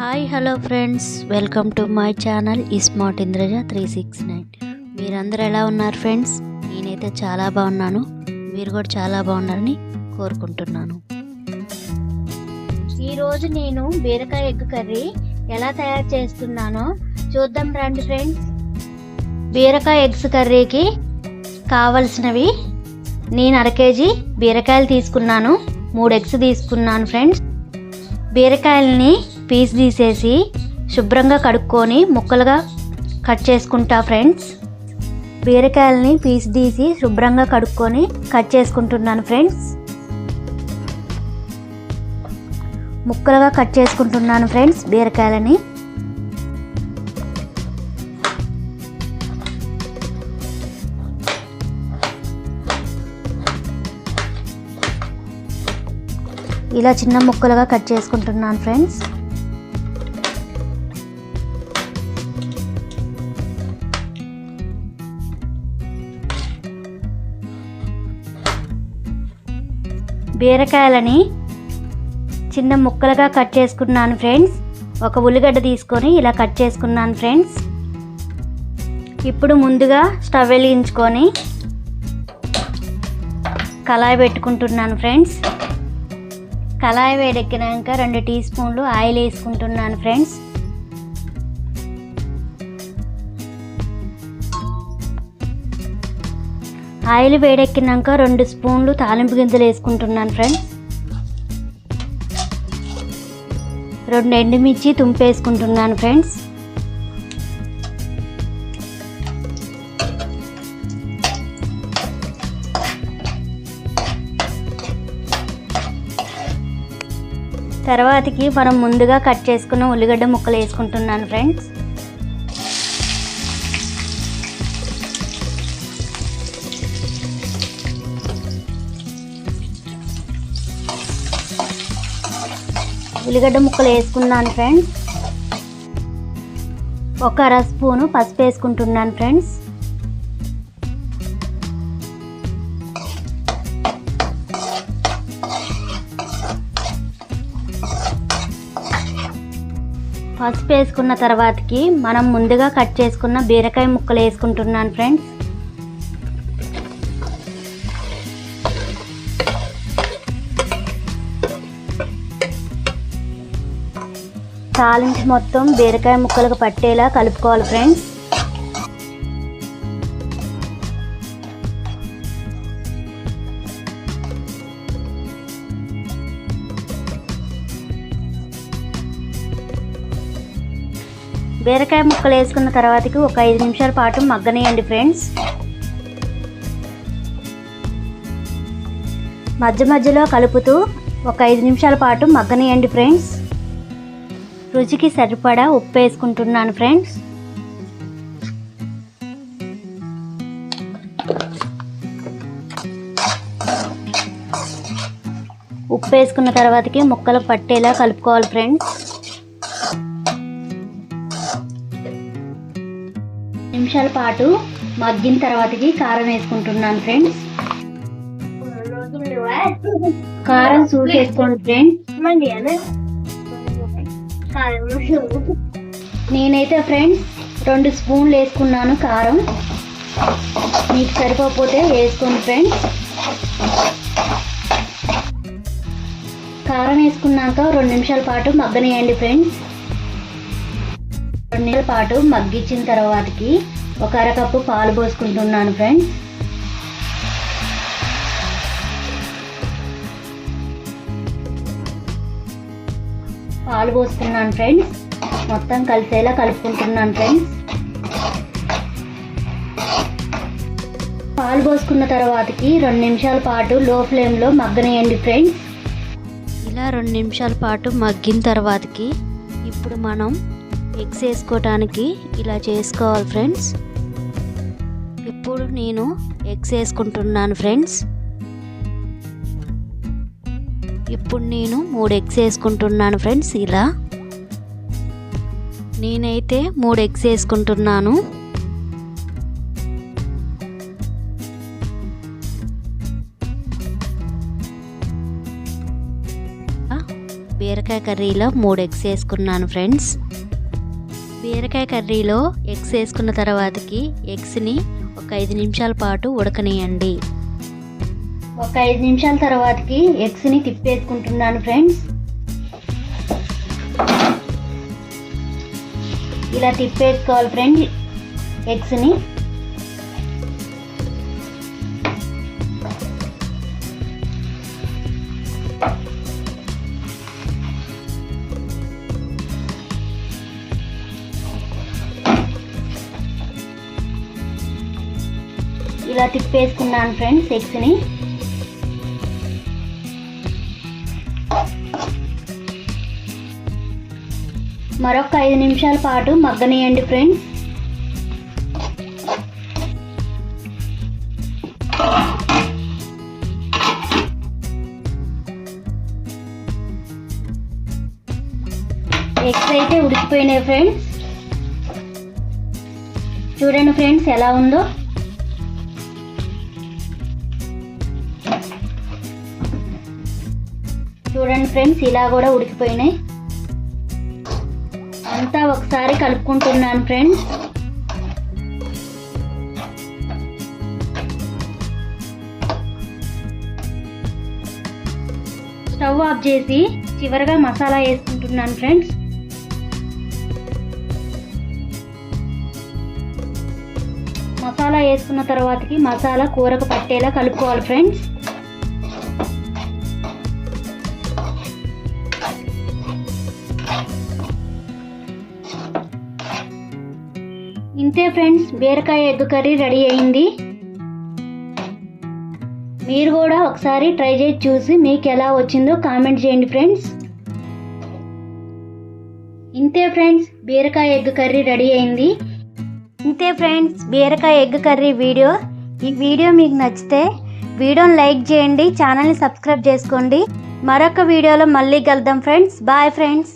Hi hello friends welcome to my channel smart Indraja three six nine మీరందరూ ఎలా ఉన్నారు friends నేనైతే చాలా బాగున్నాను. మీరు కూడా చాలా బాగున్నారని కోరుకుంటున్నాను. ఈరోజు నేను బీరకాయ ఎగ్ కర్రీ ఎలా తయారు చేస్తున్నానో చూద్దాం రండి ఫ్రెండ్స్ బీరకాయ ఎగ్స్ కర్రీకి కావలసినవి నేను అర కేజీ బీరకాయలు తీసుకున్నాను. మూడు ఎగ్స్ తీసుకున్నాను ఫ్రెండ్స్ బీరకాయలని పీస్ తీసేసి శుభ్రంగా కడుక్కొని ముక్కలుగా కట్ చేసుకుంటా ఫ్రెండ్స్. బీరకాయలని పీస్ తీసి శుభ్రంగా కడుక్కొని కట్ చేసుకుంటున్నాను ఫ్రెండ్స్. ముక్కలుగా కట్ చేసుకుంటున్నాను ఫ్రెండ్స్ బీరకాయలని. ఇలా చిన్న ముక్కలుగా కట్ చేసుకుంటున్నాను ఫ్రెండ్స్. బీరకాయలని చిన్న ముక్కలుగా కట్ చేసుకున్నాను ఫ్రెండ్స్. ఒక ఉల్లిగడ్డ తీసుకొని ఇలా కట్ చేసుకున్నాను ఫ్రెండ్స్. ఇప్పుడు ముందుగా స్టవ్ వెలిగించుకొని కళాయి పెట్టుకుంటున్నాను ఫ్రెండ్స్. కళాయి వేడెక్కినాక రెండు టీ స్పూన్లు ఆయిల్ వేసుకుంటున్నాను ఫ్రెండ్స్. ఆయిల్ వేడెక్కినాక రెండు స్పూన్లు తాలింపు గింజలు వేసుకుంటున్నాను ఫ్రెండ్స్. రెండు ఎండుమిర్చి తుంపేసుకుంటున్నాను ఫ్రెండ్స్. తర్వాతకి మనం ముందుగా కట్ చేసుకున్న ఉల్లిగడ్డ ముక్కలు వేసుకుంటున్నాను ఫ్రెండ్స్. ఉల్లిగడ్డ ముక్కలు వేసుకున్నాను ఫ్రెండ్స్ ఒక అర స్పూను పసుపు వేసుకుంటున్నాను ఫ్రెండ్స్ పసుపు వేసుకున్న తర్వాతకి మనం ముందుగా కట్ చేసుకున్న బీరకాయ ముక్కలు వేసుకుంటున్నాను ఫ్రెండ్స్ తాలింపు మొత్తం బీరకాయ ముక్కలకు పట్టేలా కలుపుకోవాలి ఫ్రెండ్స్. బీరకాయ ముక్కలు వేసుకున్న తర్వాతకి ఒక ఐదు నిమిషాల పాటు మగ్గనేయండి ఫ్రెండ్స్. మధ్య మధ్యలో కలుపుతూ ఒక ఐదు నిమిషాల పాటు మగ్గనేయండి ఫ్రెండ్స్. రుచికి సరిపడా ఉప్పు వేసుకుంటున్నాను ఫ్రెండ్స్ ఉప్పు వేసుకున్న తర్వాతకి ముక్కలు పట్టేలా కలుపుకోవాలి ఫ్రెండ్స్ నిమిషాల పాటు మగ్గిన తర్వాతకి కారం వేసుకుంటున్నాను ఫ్రెండ్స్ కారం సూట్ వేసుకోండి నేనైతే ఫ్రెండ్స్ రెండు స్పూన్లు వేసుకున్నాను కారం. మీకు సరిపోతే వేసుకోండి ఫ్రెండ్స్. కారం వేసుకున్నాక రెండు నిమిషాల పాటు మగ్గనియండి ఫ్రెండ్స్. రెండు నిమిషాల పాటు మగ్గించిన తర్వాతకి ఒక అరకప్పు పాలు పోసుకుంటున్నాను ఫ్రెండ్స్. పాలు పోస్తున్నాను ఫ్రెండ్స్. మొత్తం కలిసేలా కలుపుకుంటున్నాను ఫ్రెండ్స్. పాలు పోసుకున్న తర్వాతకి రెండు నిమిషాల పాటు లో ఫ్లేమ్లో మగ్గనేయండి ఫ్రెండ్స్. ఇలా రెండు నిమిషాల పాటు మగ్గిన తర్వాతకి ఇప్పుడు మనం ఎగ్స్ వేసుకోవటానికి ఇలా చేసుకోవాలి ఫ్రెండ్స్. ఇప్పుడు నేను ఎగ్స్ వేసుకుంటున్నాను ఫ్రెండ్స్. ఇప్పుడు నేను మూడు ఎగ్స్ వేసుకుంటున్నాను ఫ్రెండ్స్ ఇలా. నేనైతే మూడు ఎగ్స్ వేసుకుంటున్నాను. బీరకాయ కర్రీలో మూడు ఎగ్స్ వేసుకున్నాను ఫ్రెండ్స్. బీరకాయ కర్రీలో ఎగ్స్ వేసుకున్న తర్వాతకి ఎగ్స్ని ఒక ఐదు నిమిషాల పాటు ఉడకనియండి. ఒక ఐదు నిమిషాల తర్వాతకి ఎగ్స్ని తిప్పేసుకుంటున్నాను ఫ్రెండ్స్. ఇలా తిప్పేసుకోవాలి ఫ్రెండ్స్ ఎగ్స్ని. ఇలా తిప్పేసుకున్నాను ఫ్రెండ్స్ ఎగ్స్ని. మరొక ఐదు నిమిషాల పాటు మగ్గనియండి ఫ్రెండ్స్ ఎగ్స్ అయితే ఉడికిపోయినాయి ఫ్రెండ్స్ చూడండి ఫ్రెండ్స్ ఎలా ఉందో. చూడండి ఫ్రెండ్స్ ఇలా కూడా ఉడికిపోయినాయి. అంతా ఒకసారి కలుపుకుంటున్నాను ఫ్రెండ్స్ స్టవ్ ఆఫ్ చేసి చివరగా మసాలా వేసుకుంటున్నాను ఫ్రెండ్స్ మసాలా వేసుకున్న తర్వాతకి మసాలా కూరకు పట్టేలా కలుపుకోవాలి ఫ్రెండ్స్ ఇంతే ఫ్రెండ్స్ బీరకాయ ఎగ్ కర్రీ రెడీ అయింది. మీరు కూడా ఒకసారి ట్రై చేసి చూసి మీకు ఎలా వచ్చిందో కామెంట్ చేయండి ఫ్రెండ్స్. ఇంతే ఫ్రెండ్స్ బీరకాయ ఎగ్ కర్రీ రెడీ అయింది. ఇంతే ఫ్రెండ్స్ బీరకాయ ఎగ్ కర్రీ వీడియో. ఈ వీడియో మీకు నచ్చితే వీడియోని లైక్ చేయండి ఛానల్ని సబ్స్క్రైబ్ చేసుకోండి. మరొక వీడియోలో మళ్ళీ కలుద్దాం ఫ్రెండ్స్. Bye friends.